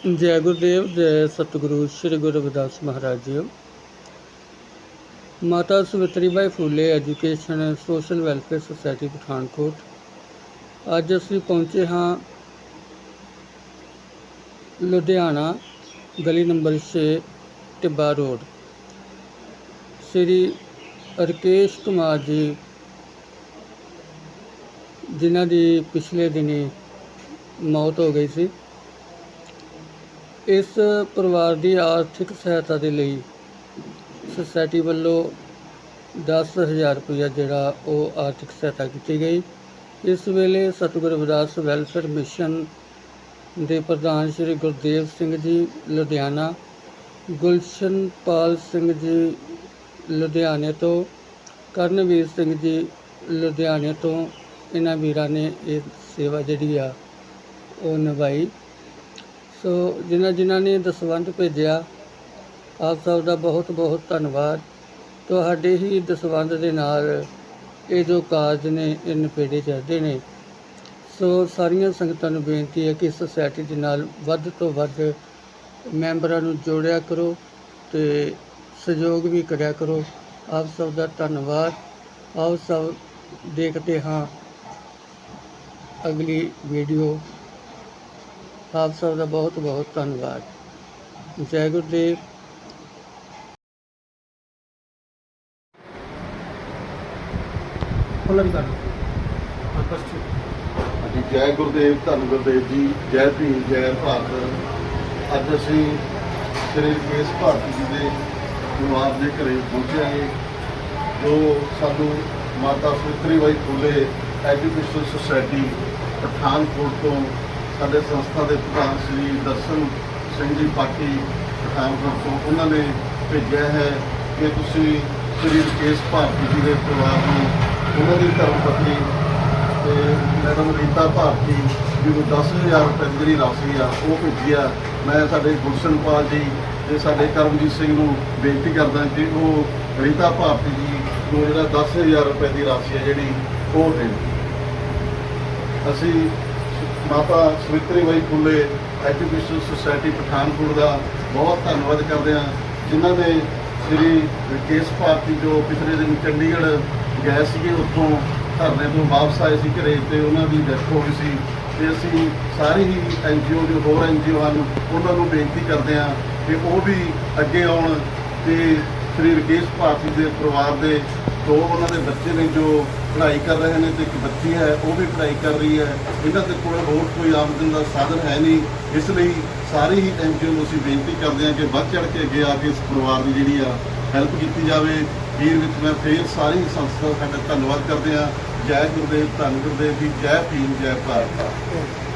ਜੈ ਗੁਰਦੇਵ, ਜੈ ਸਤਿਗੁਰੂ, ਸ੍ਰੀ ਗੁਰੂ Ravidas Maharaj ji Mata Savitri Bai Phule education, social welfare society, Pathankot. ਅੱਜ ਅਸੀਂ ਪਹੁੰਚੇ ਹਾਂ ਲੁਧਿਆਣਾ, ਗਲੀ ਨੰਬਰ 6 ਟਿੱਬਾ ਰੋਡ। ਸ੍ਰੀ ਰਕੇਸ਼ ਕੁਮਾਰ ਜੀ, ਜਿਨ੍ਹਾਂ ਦੀ ਪਿਛਲੇ ਦਿਨੀ ਮੌਤ ਹੋ ਗਈ ਸੀ। ਇਸ ਪਰਿਵਾਰ ਦੀ ਆਰਥਿਕ ਸਹਾਇਤਾ ਦੇ ਲਈ ਸੁਸਾਇਟੀ ਵੱਲੋਂ 10000 ਰੁਪਇਆ ਜਿਹੜਾ ਉਹ ਆਰਥਿਕ ਸਹਾਇਤਾ ਕੀਤੀ ਗਈ। ਇਸ ਵੇਲੇ ਸਤਿਗੁਰ ਰਵਿਦਾਸ ਵੈਲਫੇਅਰ ਮਿਸ਼ਨ ਦੇ ਪ੍ਰਧਾਨ ਸ਼੍ਰੀ ਗੁਰਦੇਵ ਸਿੰਘ ਜੀ, ਲੁਧਿਆਣਾ, ਗੁਲਸ਼ਨ ਪਾਲ ਸਿੰਘ ਜੀ, ਲੁਧਿਆਣੇ ਤੋਂ, ਕਰਨਵੀਰ ਸਿੰਘ ਜੀ, ਲੁਧਿਆਣੇ ਤੋਂ, ਇਹਨਾਂ ਵੀਰਾਂ ਨੇ ਇਹ ਸੇਵਾ ਜਿਹੜੀ ਆ, ਉਹ ਨਿਭਾਈ। ਸੋ ਜਿਨ੍ਹਾਂ ਜਿਨ੍ਹਾਂ ਨੇ ਦਸਵੰਧ ਭੇਜਿਆ, ਆਪ ਸਭ ਦਾ ਬਹੁਤ ਬਹੁਤ ਧੰਨਵਾਦ। ਤੁਹਾਡੇ ਹੀ ਦਸਵੰਧ ਦੇ ਨਾਲ ਇਹ ਜੋ ਕਾਰਜ ਨੇ ਇਹ ਨਿਪੇੜੇ ਚੜ੍ਹਦੇ ਨੇ। ਸੋ ਸਾਰੀਆਂ ਸੰਗਤਾਂ ਨੂੰ ਬੇਨਤੀ ਹੈ ਕਿ ਸੁਸਾਇਟੀ ਦੇ ਨਾਲ ਵੱਧ ਤੋਂ ਵੱਧ ਮੈਂਬਰਾਂ ਨੂੰ ਜੋੜਿਆ ਕਰੋ ਤੇ ਸਹਿਯੋਗ ਵੀ ਕਰਿਆ ਕਰੋ। ਆਪ ਸਭ ਦਾ ਧੰਨਵਾਦ। ਆਪ ਸਭ ਦੇਖਦੇ ਹਾਂ ਅਗਲੀ ਵੀਡੀਓ ਆਪ ਸਭ ਦਾ ਬਹੁਤ ਬਹੁਤ ਧੰਨਵਾਦ। ਜੈ ਗੁਰਦੇਵ। ਹਾਂਜੀ ਜੈ ਗੁਰਦੇਵ ਧੰਨ ਗੁਰਦੇਵ ਜੀ ਜੈ ਭੀਮ ਜੈ ਭਾਰਤ। ਅੱਜ ਅਸੀਂ ਸ੍ਰੀ ਕੇਸ ਭਾਰਤੀ ਜੀ ਦੇ ਪਰਿਵਾਰ ਦੇ ਘਰੇ ਪਹੁੰਚੇ ਹਾਂ। ਜੋ ਸਾਨੂੰ ਮਾਤਾ ਸੁਤਰੀ ਬਾਈ ਫੁੱਲੇ ਐਜੂਕੇਸ਼ਨ ਸੁਸਾਇਟੀ ਪਠਾਨਕੋਟ ਤੋਂ ਸਾਡੇ ਸੰਸਥਾ ਦੇ ਪ੍ਰਧਾਨ ਸ੍ਰੀ ਦਰਸ਼ਨ ਸਿੰਘ ਜੀ ਪਾਟੀ ਪਠਾਨਕੋਟ ਤੋਂ ਉਹਨਾਂ ਨੇ ਭੇਜਿਆ ਹੈ ਕਿ ਤੁਸੀਂ ਸ੍ਰੀ ਕੇਸ ਭਾਰਤੀ ਜੀ ਦੇ ਪਰਿਵਾਰ ਨੂੰ ਉਹਨਾਂ ਦੀ ਧਰਮ ਪਤਨੀ ਤੇ ਮੈਡਮ ਰੀਤਾ ਭਾਰਤੀ ਜੀ ਨੂੰ 10000 ਰੁਪਏ ਦੀ ਜਿਹੜੀ ਰਾਸ਼ੀ ਆ, ਉਹ ਭੇਜੀ ਆ। ਮੈਂ ਸਾਡੇ ਗੁਲਸ਼ਨਪਾਲ ਜੀ ਤੇ ਸਾਡੇ ਕਰਮਜੀਤ ਸਿੰਘ ਨੂੰ ਬੇਨਤੀ ਕਰਦਾ ਕਿ ਉਹ ਰੀਤਾ ਭਾਰਤੀ ਜੀ ਨੂੰ ਜਿਹੜਾ 10000 ਰੁਪਏ ਦੀ ਰਾਸ਼ੀ ਆ ਜਿਹੜੀ, ਉਹ ਦੇਣ। ਅਸੀਂ ਮਾਤਾ ਸਵਿਤਰੀ ਬਾਈ ਫੁੱਲੇ ਐਜੂਕੇਸ਼ਨ ਸੁਸਾਇਟੀ ਪਠਾਨਕੋਟ ਦਾ ਬਹੁਤ ਧੰਨਵਾਦ ਕਰਦੇ ਹਾਂ, ਜਿਨ੍ਹਾਂ ਨੇ ਸ੍ਰੀ ਰਕੇਸ਼ ਭਾਰਤੀ ਜੋ ਪਿਛਲੇ ਦਿਨ ਚੰਡੀਗੜ੍ਹ ਗਏ ਸੀਗੇ, ਉੱਥੋਂ ਧਰਨੇ ਤੋਂ ਵਾਪਸ ਆਏ ਸੀ ਘਰੇ ਤੇ ਉਹਨਾਂ ਦੀ ਡੈਥ ਹੋ ਗਈ ਸੀ ਤੇ ਅਸੀਂ ਸਾਰੇ ਹੀ ਐਨਜੀਓ ਜੋ ਹੋਰ ਐਨਜੀਓ ਹਨ, ਉਹਨਾਂ ਨੂੰ ਬੇਨਤੀ ਕਰਦੇ ਹਾਂ ਕਿ ਉਹ ਵੀ ਅੱਗੇ ਆਉਣ ਤੇ ਸ੍ਰੀ ਰਕੇਸ਼ ਭਾਰਤੀ ਦੇ ਪਰਿਵਾਰ ਦੇ ਦੋ ਉਹਨਾਂ ਦੇ ਬੱਚੇ ਨੇ ਜੋ ਪੜ੍ਹਾਈ ਕਰ ਰਹੇ ਨੇ ਤੇ ਇੱਕ ਬੱਚੀ ਹੈ, ਉਹ ਵੀ ਪੜ੍ਹਾਈ ਕਰ ਰਹੀ ਹੈ। ਇਹਨਾਂ ਦੇ ਕੋਲ ਹੋਰ ਕੋਈ ਆਮਦਨ ਦਾ ਸਾਧਨ ਹੈ ਨਹੀਂ। ਇਸ ਲਈ ਸਾਰੇ ਹੀ ਐਨਜੀਓ ਨੂੰ ਅਸੀਂ ਬੇਨਤੀ ਕਰਦੇ ਹਾਂ ਕਿ ਵੱਧ ਚੜ੍ਹ ਕੇ ਅੱਗੇ ਆ ਕੇ ਇਸ ਪਰਿਵਾਰ ਦੀ ਜਿਹੜੀ ਆ ਹੈਲਪ ਕੀਤੀ ਜਾਵੇ। ਵੀਰ ਵਿੱਚ ਮੈਂ ਫੇਰ ਸਾਰੀ ਸੰਸਥਾ ਦਾ ਸਾਡਾ ਧੰਨਵਾਦ ਕਰਦੇ ਹਾਂ। ਜੈ ਗੁਰਦੇਵ, ਧੰਨ ਗੁਰਦੇਵ ਜੀ, ਜੈ ਭੀਮ, ਜੈ ਭਾਰਤ।